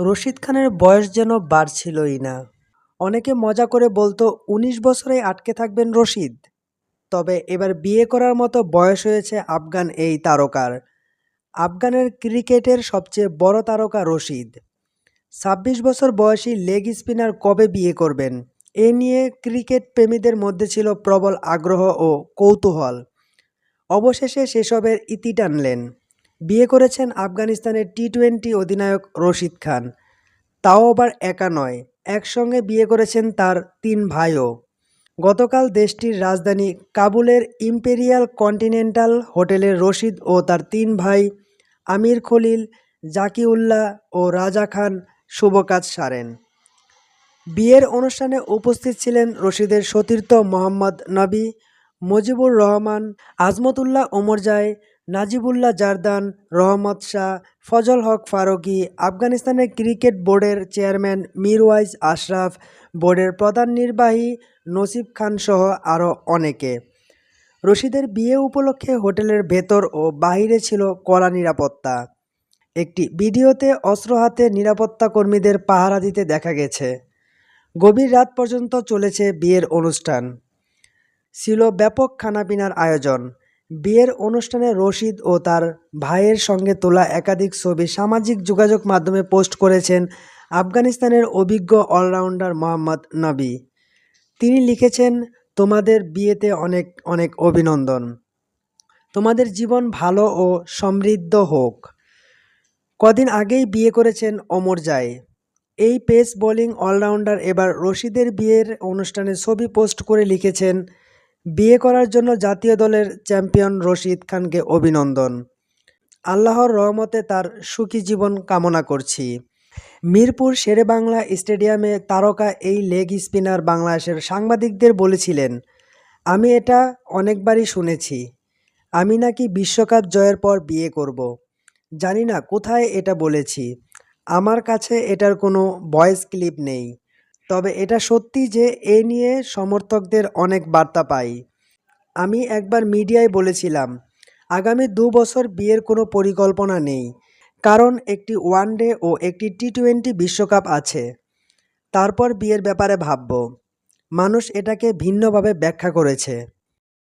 রশিদ খানের বয়স যেন বাড়ছিলই না। অনেকে মজা করে বলতো, উনিশ বছরেই আটকে থাকবেন রশিদ। তবে এবার বিয়ে করার মতো বয়স হয়েছে আফগান এই তারকার। আফগানের ক্রিকেটের সবচেয়ে বড় তারকা রশিদ। ছাব্বিশ বছর বয়সী লেগ স্পিনার কবে বিয়ে করবেন? এ নিয়ে ক্রিকেট প্রেমীদের মধ্যে ছিল প্রবল আগ্রহ ও কৌতূহল। অবশেষে সেসবের ইতি টানলেন। বিয়ে করেছেন আফগানিস্তানের টি টোয়েন্টি অধিনায়ক রশিদ খান। তাও আবার একা নয়, একসঙ্গে বিয়ে করেছেন তার তিন ভাইও। গতকাল দেশটির রাজধানী কাবুলের ইম্পেরিয়াল কন্টিনেন্টাল হোটেলে রশিদ ও তার তিন ভাই আমির খলিল, জাকিউল্লাহ ও রাজা খান শুভ কাজ সারেন। বিয়ের অনুষ্ঠানে উপস্থিত ছিলেন রশিদের সতীর্থ মোহাম্মদ নবী, মুজিবুর রহমান আজমতুল্লাহ ওমরজাই নাজিবুল্লাহ জারদান, রহমত শাহ, ফজল হক ফারুকী, আফগানিস্তানের ক্রিকেট বোর্ডের চেয়ারম্যান মিরওয়াইজ আশরাফ, বোর্ডের প্রধান নির্বাহী নসিব খান সহ আরও অনেকে। রশিদের বিয়ে উপলক্ষে হোটেলের ভেতর ও বাহিরে ছিল কড়া নিরাপত্তা। একটি ভিডিওতে অস্ত্র হাতে নিরাপত্তা কর্মীদের পাহারা দিতে দেখা গেছে। গভীর রাত পর্যন্ত চলেছে বিয়ের অনুষ্ঠান। ছিল ব্যাপক খানাপিনার আয়োজন। বিয়ের অনুষ্ঠানে রশিদ ও তার ভাইয়ের সঙ্গে তোলা একাধিক ছবি সামাজিক যোগাযোগ মাধ্যমে পোস্ট করেছেন আফগানিস্তানের অভিজ্ঞ অলরাউন্ডার মোহাম্মদ নবী। তিনি লিখেছেন, তোমাদের বিয়েতে অনেক অনেক অভিনন্দন। তোমাদের জীবন ভালো ও সমৃদ্ধ হোক। কদিন আগেই বিয়ে করেছেন অমর জায় এই পেস বোলিং অলরাউন্ডার এবার রশিদের বিয়ের অনুষ্ঠানে ছবি পোস্ট করে লিখেছেন বিয়ে করার জন্য জাতীয় দলের চ্যাম্পিয়ন রশিদ খানকে অভিনন্দন। আল্লাহর রহমতে তার সুখী জীবন কামনা করছি। মিরপুর শেরেবাংলা স্টেডিয়ামে তারকা এই লেগ স্পিনার বাংলাদেশের সাংবাদিকদের বলেছিলেন, আমি এটা অনেকবারই শুনেছি। আমি নাকি বিশ্বকাপ জয়ের পর বিয়ে করব। জানি না কোথায় এটা বলেছি। আমার কাছে এটার কোনো ভয়েস ক্লিপ নেই। তবে এটা সত্যি যে এ নিয়ে সমর্থকদের অনেক বার্তা পাই। আমি একবার মিডিয়ায় বলেছিলাম, আগামী দু বছর বিয়ের কোনো পরিকল্পনা নেই, কারণ একটি ওয়ান ডে ও একটি টি টোয়েন্টি বিশ্বকাপ আছে। তারপর বিয়ের ব্যাপারে ভাবব। মানুষ এটাকে ভিন্নভাবে ব্যাখ্যা করেছে।